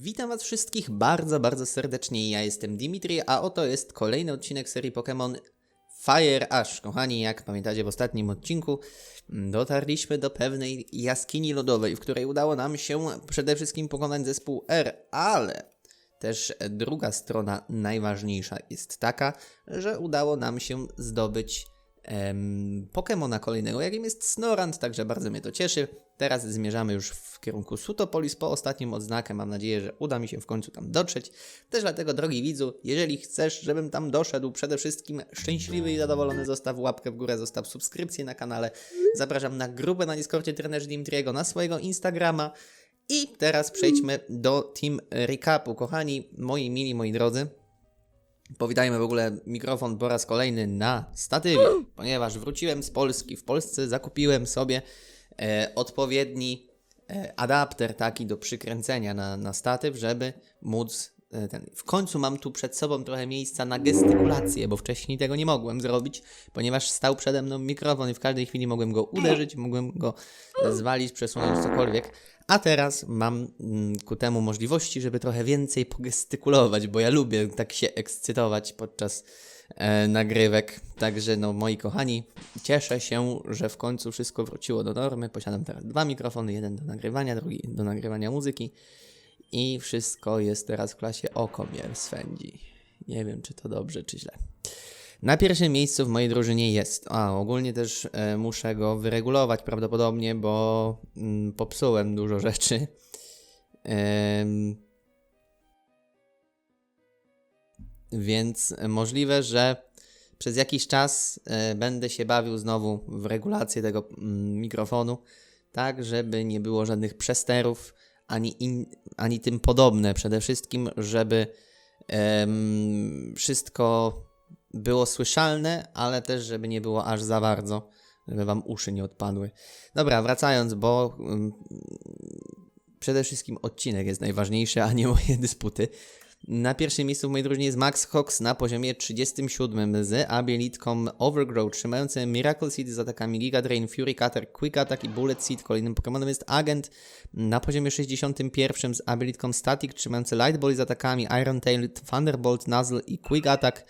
Witam Was wszystkich bardzo, bardzo serdecznie. Ja jestem Dimitri, a oto jest kolejny odcinek serii Pokémon Fire Ash. Kochani, jak pamiętacie w ostatnim odcinku, dotarliśmy do pewnej jaskini lodowej, w której udało nam się przede wszystkim pokonać zespół R, ale też druga strona najważniejsza jest taka, że udało nam się zdobyć em, Pokemona kolejnego, jakim jest Snorant, także bardzo mnie to cieszy. Teraz zmierzamy już w kierunku Sutopolis po ostatnim odznakę. Mam nadzieję, że uda mi się w końcu tam dotrzeć. Też dlatego, drogi widzu, jeżeli chcesz, żebym tam doszedł, przede wszystkim szczęśliwy i zadowolony, zostaw łapkę w górę, zostaw subskrypcję na kanale. Zapraszam na grupę na Discordzie trenerzy Dimitriego, na swojego Instagrama. I teraz przejdźmy do Team Recapu. Kochani, moi mili, moi drodzy, Powitajmy w ogóle mikrofon po raz kolejny na statywie, ponieważ wróciłem z Polski. W Polsce zakupiłem sobie e, odpowiedni e, adapter taki do przykręcenia na, na statyw, żeby móc ten. W końcu mam tu przed sobą trochę miejsca na gestykulację, bo wcześniej tego nie mogłem zrobić, ponieważ stał przede mną mikrofon i w każdej chwili mogłem go uderzyć, mogłem go zwalić, przesunąć cokolwiek. A teraz mam mm, ku temu możliwości, żeby trochę więcej pogestykulować, bo ja lubię tak się ekscytować podczas e, nagrywek. Także, no, moi kochani, cieszę się, że w końcu wszystko wróciło do normy. Posiadam teraz dwa mikrofony: jeden do nagrywania, drugi do nagrywania muzyki. I wszystko jest teraz w klasie okomier swędzi. Nie wiem, czy to dobrze, czy źle. Na pierwszym miejscu w mojej drużynie jest. A, ogólnie też e, muszę go wyregulować prawdopodobnie, bo mm, popsułem dużo rzeczy. Em, więc możliwe, że przez jakiś czas e, będę się bawił znowu w regulację tego mm, mikrofonu, tak żeby nie było żadnych przesterów ani, in, ani tym podobne. Przede wszystkim, żeby wszystko było słyszalne, ale też, żeby nie było aż za bardzo, żeby wam uszy nie odpadły. Dobra, wracając, bo przede wszystkim odcinek jest najważniejszy, a nie moje dysputy. Na pierwszym miejscu w mojej drużynie jest Max Cox na poziomie 37 z abilitką Overgrow, trzymający Miracle Seed z atakami Giga Drain, Fury Cutter, Quick Attack i Bullet Seed. Kolejnym Pokemonem jest Agent na poziomie 61 z abilitką Static, trzymający Light Ball z atakami Iron Tail, Thunderbolt, Nuzzle i Quick Attack.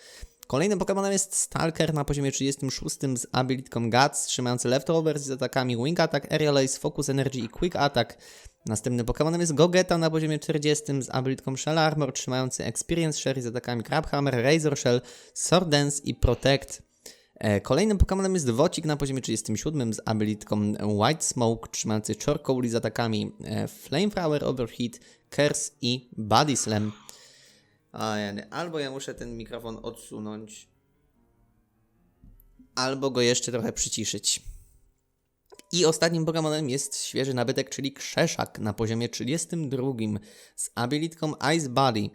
Kolejnym Pokemonem jest Stalker na poziomie 36 z abilitką Guts, trzymający Leftovers z atakami Wing Attack, Aerial Ace, Focus Energy i Quick Attack. Następnym Pokemonem jest Gogeta na poziomie 40 z abilitką Shell Armor, trzymający Experience Share z atakami Crabhammer, Razor Shell, Sword Dance i Protect. E, Kolejnym Pokemonem jest Wocik na poziomie 37 z abilitką White Smoke, trzymający Chorkouli z atakami e, Flamethrower, Overheat, Curse i Body Slam. A. Albo ja muszę ten mikrofon odsunąć, albo go jeszcze trochę przyciszyć. I ostatnim Pokemonem jest świeży nabytek, czyli Krzeszak na poziomie 32 z abilitką Ice Body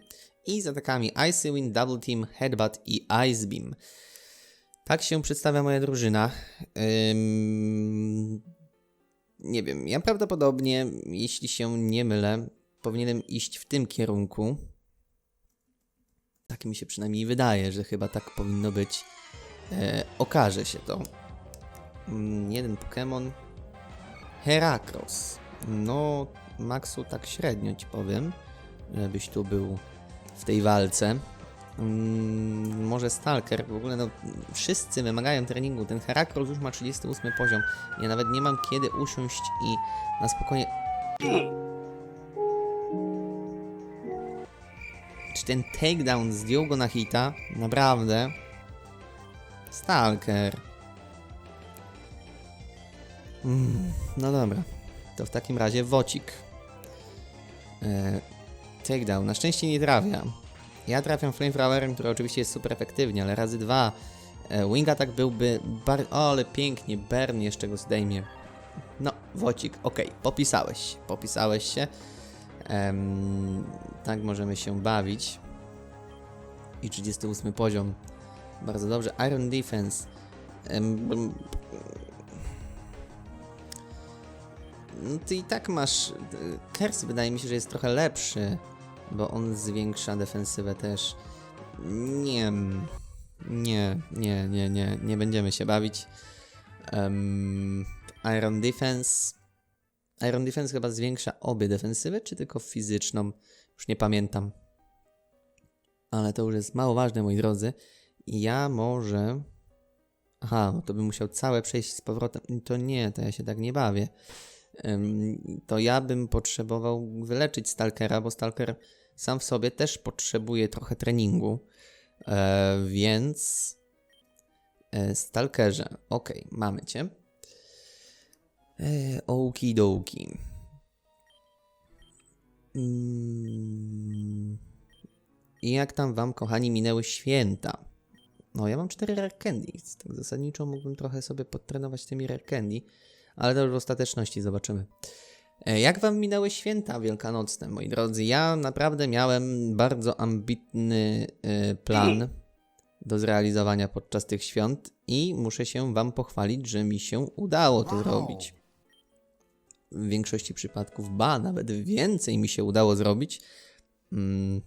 i z atakami Icy Wind, Double Team, Headbutt i Ice Beam. Tak się przedstawia moja drużyna. Ym... Nie wiem, ja prawdopodobnie, jeśli się nie mylę, powinienem iść w tym kierunku. Tak mi się przynajmniej wydaje, że chyba tak powinno być. E, okaże się to. Mm, jeden Pokémon. Heracross. No, Maxu, tak średnio ci powiem, żebyś tu był w tej walce. Mm, może Stalker, w ogóle no, wszyscy wymagają treningu. Ten Heracross już ma 38 poziom. Ja nawet nie mam kiedy usiąść i na spokojnie. Czy ten takedown zdjął go na hita? Naprawdę? Stalker. Mm, no dobra. To w takim razie Wocik. E, takedown. Na szczęście nie trafia. Ja trafiam Flamethrowerem, który oczywiście jest super efektywnie, ale razy dwa. E, wing Attack byłby bar... O, ale pięknie. Burn jeszcze go zdejmie. No, Wocik. Okej, popisałeś się. Popisałeś się. Tak możemy się bawić. I 38 poziom. Bardzo dobrze. Iron Defense. No ty i tak masz. Kers wydaje mi się, że jest trochę lepszy, bo on zwiększa defensywę też. Nie. Nie, nie, nie, nie, nie będziemy się bawić. Em, Iron Defense. Iron Defense chyba zwiększa obie defensywy, czy tylko fizyczną? Już nie pamiętam. Ale to już jest mało ważne, moi drodzy. Ja może... Aha, no to bym musiał całe przejść z powrotem. To nie, to ja się tak nie bawię. To ja bym potrzebował wyleczyć Stalkera, bo Stalker sam w sobie też potrzebuje trochę treningu. E, więc... E, Stalkerze, okej, mamy cię. E, Okidoki. Mm. I jak tam wam, kochani, minęły święta? No, ja mam cztery rare candy. Tak zasadniczo mógłbym trochę sobie podtrenować tymi rare candy, ale to już w ostateczności zobaczymy. E, Jak wam minęły święta wielkanocne, moi drodzy? Ja naprawdę miałem bardzo ambitny e, plan do zrealizowania podczas tych świąt i muszę się wam pochwalić, że mi się udało to Wow. zrobić. W większości przypadków, ba, nawet więcej mi się udało zrobić mm,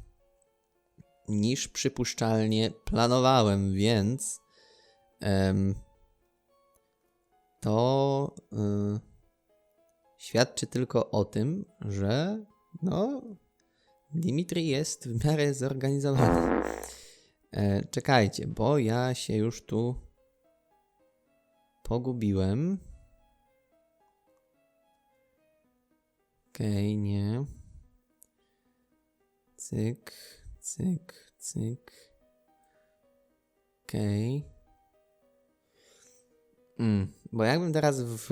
niż przypuszczalnie planowałem, więc em, to y, świadczy tylko o tym, że no, Dimitri jest w miarę zorganizowany. E, czekajcie, bo ja się już tu pogubiłem. Okej, nie. Cyk, cyk, cyk. Okej. Mm, bo jakbym teraz w...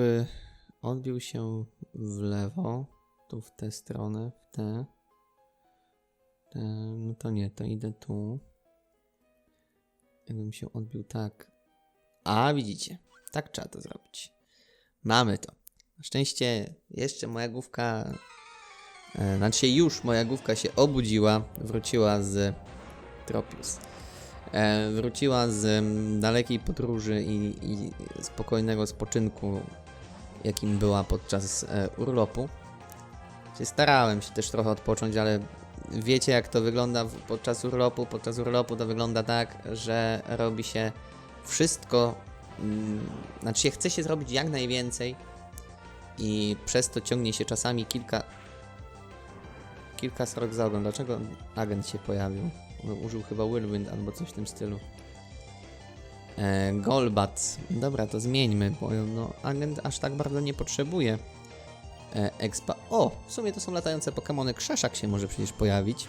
odbił się w lewo, tu w tę stronę, w tę. tę no to nie, to idę tu. Jakbym się odbił tak. A, widzicie. Tak trzeba to zrobić. Mamy to. Na szczęście jeszcze moja główka. E, znaczy już moja główka się obudziła. Wróciła z Tropius. E, wróciła z mm, dalekiej podróży i, i spokojnego spoczynku, jakim była podczas e, urlopu. Starałem się też trochę odpocząć, ale wiecie jak to wygląda podczas urlopu. Podczas urlopu to wygląda tak, że robi się wszystko, mm, znaczy się chce się zrobić jak najwięcej i przez to ciągnie się czasami kilka kilka srok za ogon. Dlaczego agent się pojawił? Użył chyba Whirlwind albo coś w tym stylu. E, Golbat. Dobra, to zmieńmy, bo no, agent aż tak bardzo nie potrzebuje e, expa. O, w sumie to są latające Pokémony. Krzeszak się może przecież pojawić.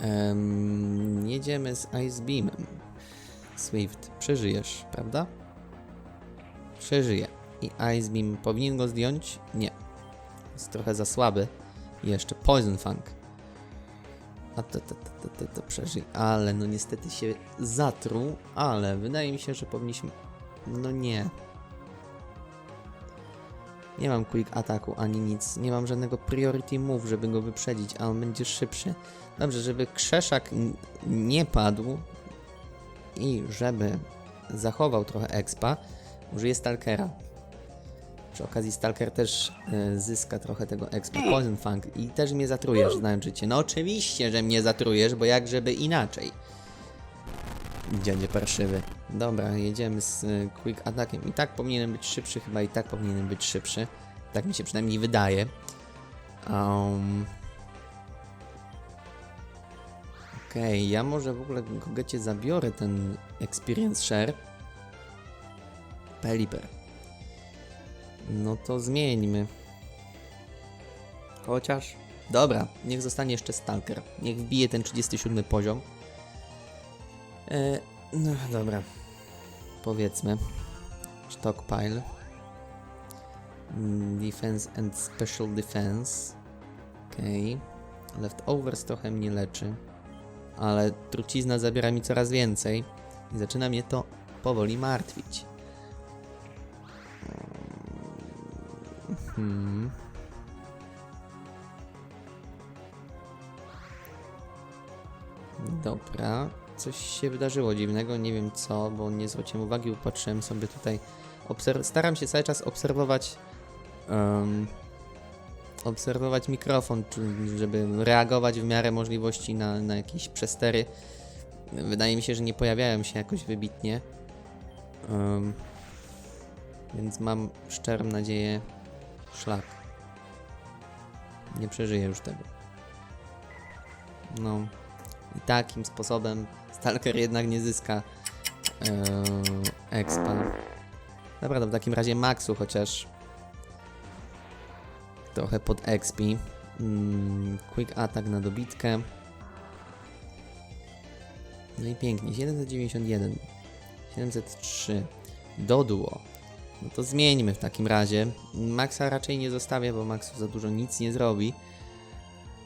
Em, jedziemy z Ice Beamem. Swift, przeżyjesz, prawda? Przeżyje. I Ice Beam powinien go zdjąć? Nie. Jest trochę za słaby. I jeszcze Poison Fang. A to, to, to, to, to. Ale no niestety się zatruł, ale wydaje mi się, że powinniśmy... No nie. Nie mam quick ataku ani nic. Nie mam żadnego priority move, żeby go wyprzedzić, a on będzie szybszy. Dobrze, żeby krzeszak nie padł i żeby zachował trochę expa, użyję stalkera. Przy okazji Stalker też e, zyska trochę tego expa. Poison Fang i też mnie zatrujesz, znając życie. No oczywiście, że mnie zatrujesz, bo jak żeby inaczej. Dziadzie parszywy. Dobra, jedziemy z e, quick atakiem. I tak powinienem być szybszy, chyba i tak powinienem być szybszy. Tak mi się przynajmniej wydaje. Um. Okej, ja może w ogóle Gogecie zabiorę ten experience share. Peliper. No to zmieńmy. Chociaż. Dobra, niech zostanie jeszcze Stalker. Niech wbije ten 37 poziom. E, no dobra. Powiedzmy. Stockpile. Mm, Defense and Special Defense. Okej. Leftovers trochę mnie leczy. Ale trucizna zabiera mi coraz więcej. I zaczyna mnie to powoli martwić. Hmm. Dobra. Coś się wydarzyło dziwnego, nie wiem co, bo nie zwróciłem uwagi, upatrzyłem sobie tutaj. Obser- staram się cały czas obserwować. em, obserwować mikrofon, żeby reagować w miarę możliwości na, na jakieś przestery. Wydaje mi się, że nie pojawiają się jakoś wybitnie. Em, Więc mam szczerą nadzieję, szlak. Nie przeżyję już tego. No. I takim sposobem Stalker jednak nie zyska e, expa. Dobra, w takim razie Maxu chociaż trochę pod expi. Mm, quick attack na dobitkę. No i pięknie, 791, 703, dodło. No to zmieńmy w takim razie. Maxa raczej nie zostawię, bo Maxu za dużo nic nie zrobi.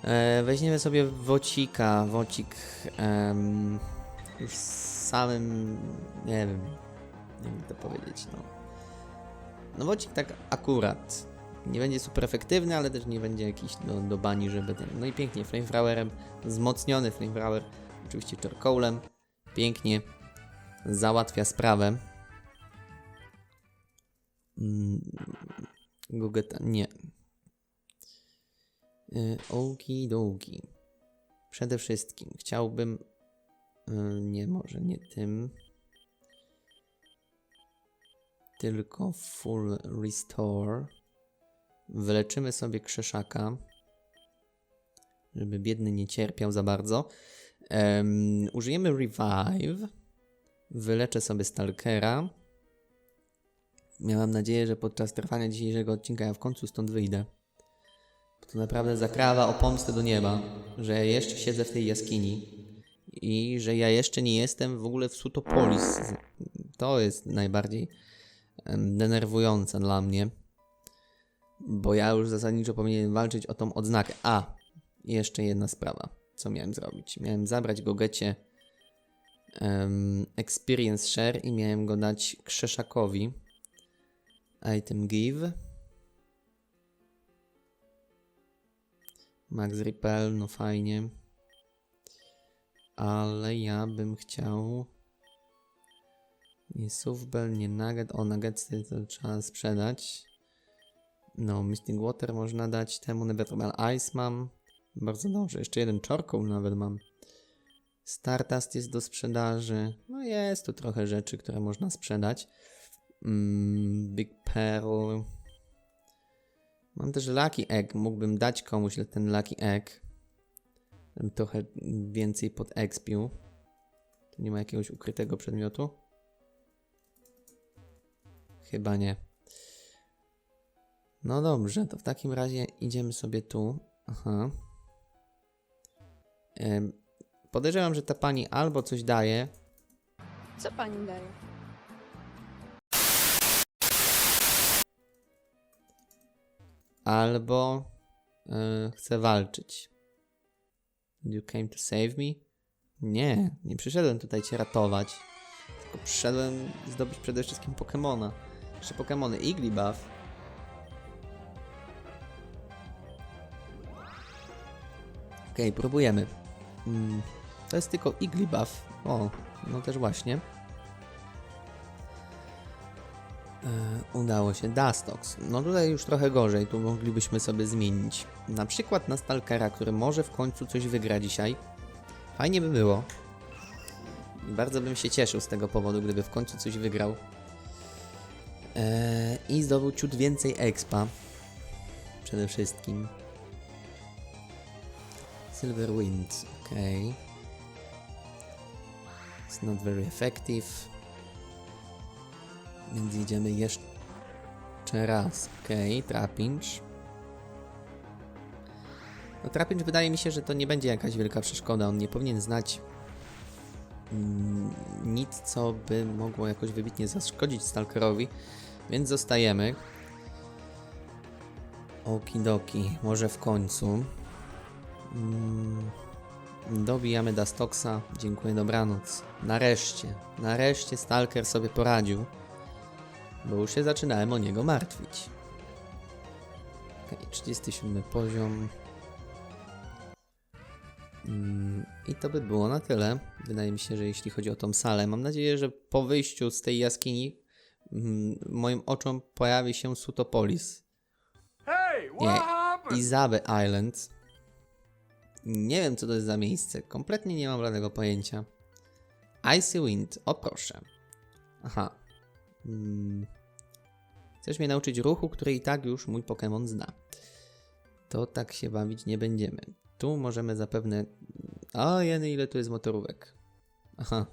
E, weźmiemy sobie Wocika. Wocik em, już z samym, nie wiem, nie wiem to powiedzieć, no. No Wocik tak akurat. Nie będzie super efektywny, ale też nie będzie jakiś do, do bani, żeby ten... No i pięknie, Flamethrowerem, wzmocniony Flamethrower, oczywiście Charcoalem, pięknie załatwia sprawę. Mm, Gugeta, nie. Y, Okidoki. Przede wszystkim chciałbym. y, Nie, może nie tym. Tylko full restore. Wyleczymy sobie krzeszaka. Żeby biedny nie cierpiał za bardzo. Em, użyjemy revive. Wyleczę sobie stalkera. Miałam nadzieję, że podczas trwania dzisiejszego odcinka ja w końcu stąd wyjdę. To naprawdę zakrawa o pomstę do nieba, że ja jeszcze siedzę w tej jaskini i że ja jeszcze nie jestem w ogóle w Sutopolis. To jest najbardziej denerwujące dla mnie, bo ja już zasadniczo powinienem walczyć o tą odznakę. A, jeszcze jedna sprawa, co miałem zrobić. Miałem zabrać Gogecie em, Experience Share i miałem go dać Krzeszakowi. Item Give. Max Repel, no fajnie. Ale ja bym chciał. Nie Softbell, nie Nugget. O, Nuggetsy to trzeba sprzedać. No, Mystic Water można dać temu. Nevermal Ice mam. Bardzo dobrze. Jeszcze jeden Charcoal nawet mam. Stardust jest do sprzedaży. No jest tu trochę rzeczy, które można sprzedać. Mm, Big Pearl. Mam też Lucky Egg. Mógłbym dać komuś ten Lucky Egg. Bym Trochę więcej pod expił. Tu nie ma jakiegoś ukrytego przedmiotu? Chyba nie. No dobrze, to w takim razie idziemy sobie tu. Aha. Podejrzewam, że ta pani albo coś daje, Co pani daje? Albo y, chce walczyć. You came to save me? Nie, nie przyszedłem tutaj cię ratować. Tylko przyszedłem zdobyć przede wszystkim Pokemona. Jeszcze Pokemony Igglybuff. Okej, próbujemy. Mm, to jest tylko Igglybuff. O, no też właśnie. Udało się. Dustox. No tutaj już trochę gorzej, tu moglibyśmy sobie zmienić. Na przykład na Stalkera, który może w końcu coś wygra dzisiaj. Fajnie by było. Bardzo bym się cieszył z tego powodu, gdyby w końcu coś wygrał. E, I zdobył ciut więcej expa. Przede wszystkim. Silver Wind, okej. It's not very effective. Więc idziemy jeszcze raz. Okej, okay, Trapinch. No Trapinch wydaje mi się, że to nie będzie jakaś wielka przeszkoda. On nie powinien znać mm, nic, co by mogło jakoś wybitnie zaszkodzić Stalkerowi. Więc zostajemy. Okidoki, może w końcu. Mm, dobijamy Dastoxa. Dziękuję, dobranoc. Nareszcie, nareszcie Stalker sobie poradził bo już się zaczynałem o niego martwić. Okay, 37 poziom. Mm, I to by było na tyle. Wydaje mi się, że jeśli chodzi o tą salę, mam nadzieję, że po wyjściu z tej jaskini mm, moim oczom pojawi się Sutopolis. Nie? Izabe Island. Nie wiem, co to jest za miejsce. Kompletnie nie mam żadnego pojęcia. Icy Wind, o proszę. Aha. Mm. Chcesz mnie nauczyć ruchu, który i tak już mój Pokémon zna. To tak się bawić nie będziemy. Tu możemy zapewne... O, jeny, ile tu jest motorówek. Aha.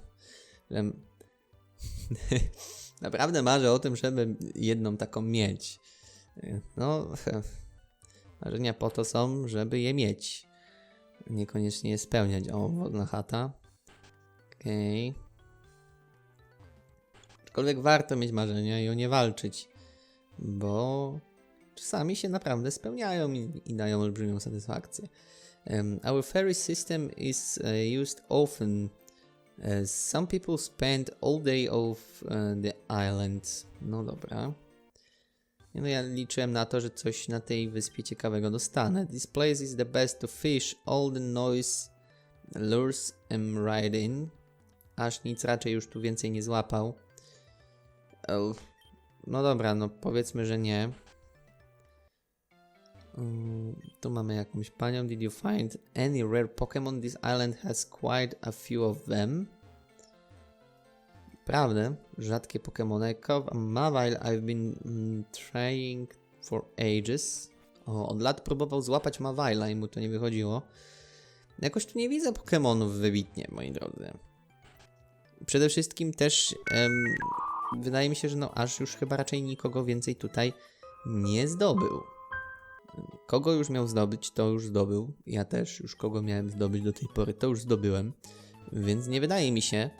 Naprawdę marzę o tym, żeby jedną taką mieć. No, marzenia po to są, żeby je mieć. Niekoniecznie je spełniać. O, wodna chata. Okej. Aczkolwiek warto mieć marzenia i o nie walczyć, bo czasami się naprawdę spełniają i, i dają olbrzymią satysfakcję. Um, our ferry system is uh, used often. Uh, some people spend all day off uh, the island. No dobra. No ja liczyłem na to, że coś na tej wyspie ciekawego dostanę. This place is the best to fish. All the noise lures am right in. Aż nic raczej już tu więcej nie złapał. Oh. No dobra, no powiedzmy, że nie. Mm, tu mamy jakąś panią. Did you find any rare Pokémon? This island has quite a few of them. Prawda, rzadkie Pokémony. Cove Mavile I've been mm, trying for ages. O, od lat próbował złapać Mavile'a i mu to nie wychodziło. Jakoś tu nie widzę Pokémonów wybitnie, moi drodzy. Przede wszystkim też em, wydaje mi się, że no aż już chyba raczej nikogo więcej tutaj nie zdobył. Kogo już miał zdobyć, to już zdobył. Ja też już kogo miałem zdobyć do tej pory, to już zdobyłem. Więc nie wydaje mi się,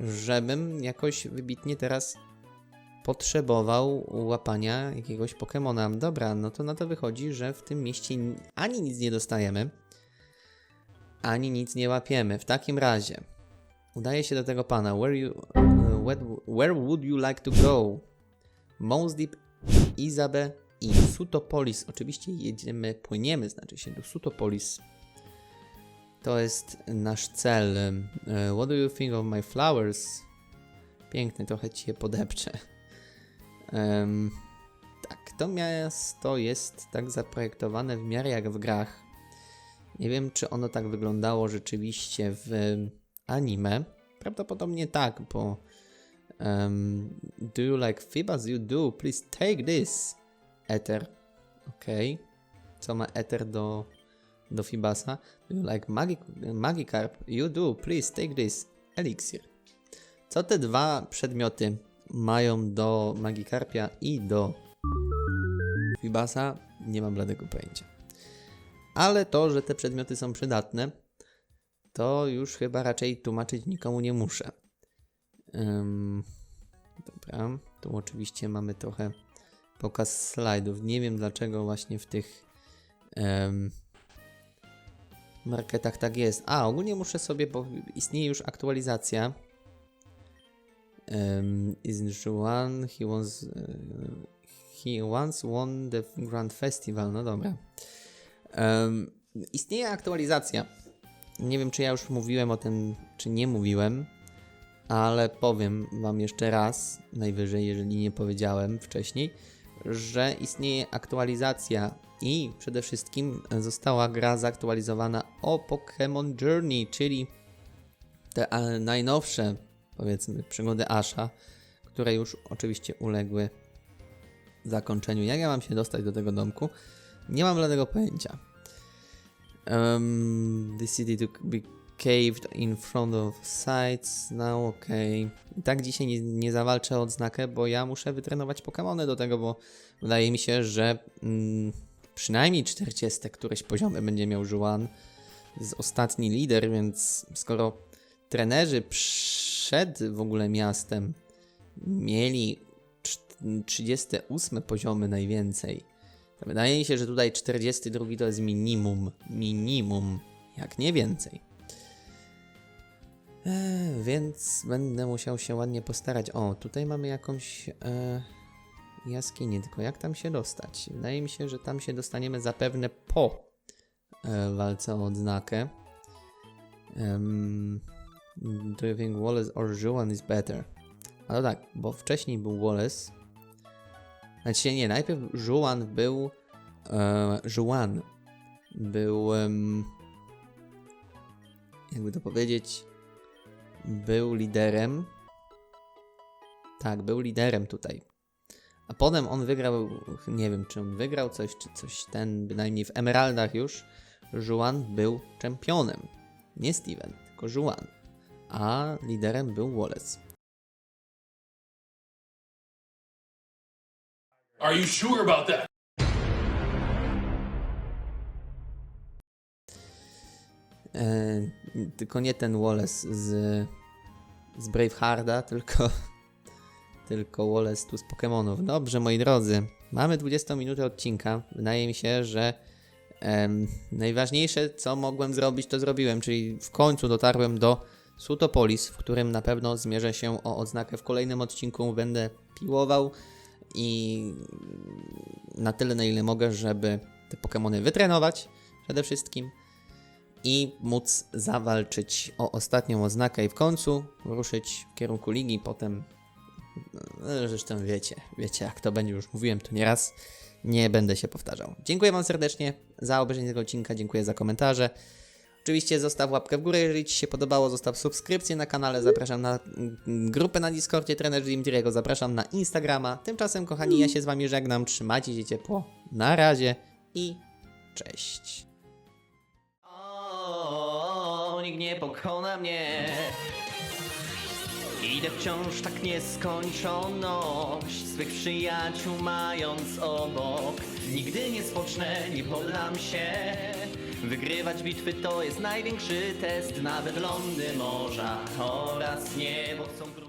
żebym jakoś wybitnie teraz potrzebował łapania jakiegoś Pokemona. Dobra, no to na to wychodzi, że w tym mieście ani nic nie dostajemy, ani nic nie łapiemy. W takim razie udaje się do tego pana. Where, you, where, would you like to go? Deep, Izabe i Sutopolis. Oczywiście jedziemy, płyniemy, znaczy się do Sutopolis. To jest nasz cel. E, What do you think of my flowers? Piękny, trochę ci je podepczę. Em, tak, to miasto jest tak zaprojektowane w miarę jak w grach. Nie wiem, czy ono tak wyglądało rzeczywiście w anime. Prawdopodobnie tak, bo um, Do you like Fibas? You do. Please take this. Ether. Okej. Co ma Ether do, do Fibasa? Do you like Magic, Magikarp? You do. Please take this. Elixir. Co te dwa przedmioty mają do Magikarpia i do Fibasa? Nie mam bladego pojęcia. Ale to, że te przedmioty są przydatne, to już chyba raczej tłumaczyć nikomu nie muszę. Ym, dobra, tu oczywiście mamy trochę pokaz slajdów. Nie wiem dlaczego właśnie w tych em, marketach tak jest. A, ogólnie muszę sobie, bo istnieje już aktualizacja. Um, is he was, uh, he once won the Grand Festival, no dobra. Em, istnieje aktualizacja. Nie wiem, czy ja już mówiłem o tym, czy nie mówiłem, ale powiem Wam jeszcze raz, najwyżej, jeżeli nie powiedziałem wcześniej, że istnieje aktualizacja i przede wszystkim została gra zaktualizowana o Pokémon Journey, czyli te najnowsze, powiedzmy, przygody Asha, które już oczywiście uległy zakończeniu. Jak ja mam się dostać do tego domku? Nie mam żadnego pojęcia. Um, city to be caved in front of sites. No okej. I tak dzisiaj nie, nie zawalczę o odznakę, bo ja muszę wytrenować Pokémony do tego, bo wydaje mi się, że mm, przynajmniej 40 któreś poziomy będzie miał Juan z ostatni lider, więc skoro trenerzy przed w ogóle miastem mieli czt- 38 poziomy najwięcej, to wydaje mi się, że tutaj 42 to jest minimum. Minimum, jak nie więcej. E, więc będę musiał się ładnie postarać. O, tutaj mamy jakąś e, jaskinię, tylko jak tam się dostać? Wydaje mi się, że tam się dostaniemy zapewne po e, walce o odznakę. Um, do you think Wallace or Juan is better? Ale tak, bo wcześniej był Wallace. Znaczy nie, najpierw Juan był. E, Juan był. em, jakby to powiedzieć. Był liderem. Tak, był liderem tutaj. A potem on wygrał, nie wiem czy on wygrał coś, czy coś ten, bynajmniej w Emeraldach już, Juan był czempionem. Nie Steven, tylko Juan. A liderem był Wallace. Are you sure about that? Tylko nie ten Wallace z, z Bravehearta, tylko, tylko Wallace tu z Pokémonów. Dobrze, moi drodzy, mamy 20 minutę odcinka. Wydaje mi się, że em, najważniejsze, co mogłem zrobić, to zrobiłem, czyli w końcu dotarłem do Sutopolis, w którym na pewno zmierzę się o odznakę w kolejnym odcinku. Będę piłował i na tyle, na ile mogę, żeby te Pokémony wytrenować przede wszystkim i móc zawalczyć o ostatnią oznakę i w końcu ruszyć w kierunku ligi, potem no, zresztą wiecie, wiecie jak to będzie, już mówiłem to nieraz, nie będę się powtarzał. Dziękuję Wam serdecznie za obejrzenie tego odcinka, dziękuję za komentarze. Oczywiście zostaw łapkę w górę, jeżeli Ci się podobało, zostaw subskrypcję na kanale, zapraszam na mm, grupę na Discordzie Trener Dimitriego, zapraszam na Instagrama. Tymczasem, kochani, ja się z Wami żegnam, trzymajcie się ciepło, na razie i cześć. Nikt nie pokona mnie. Idę wciąż tak nieskończoność, swych przyjaciół mając obok. Nigdy nie spocznę, nie poddam się. Wygrywać bitwy to jest największy test, nawet lądy morza oraz niebo grób.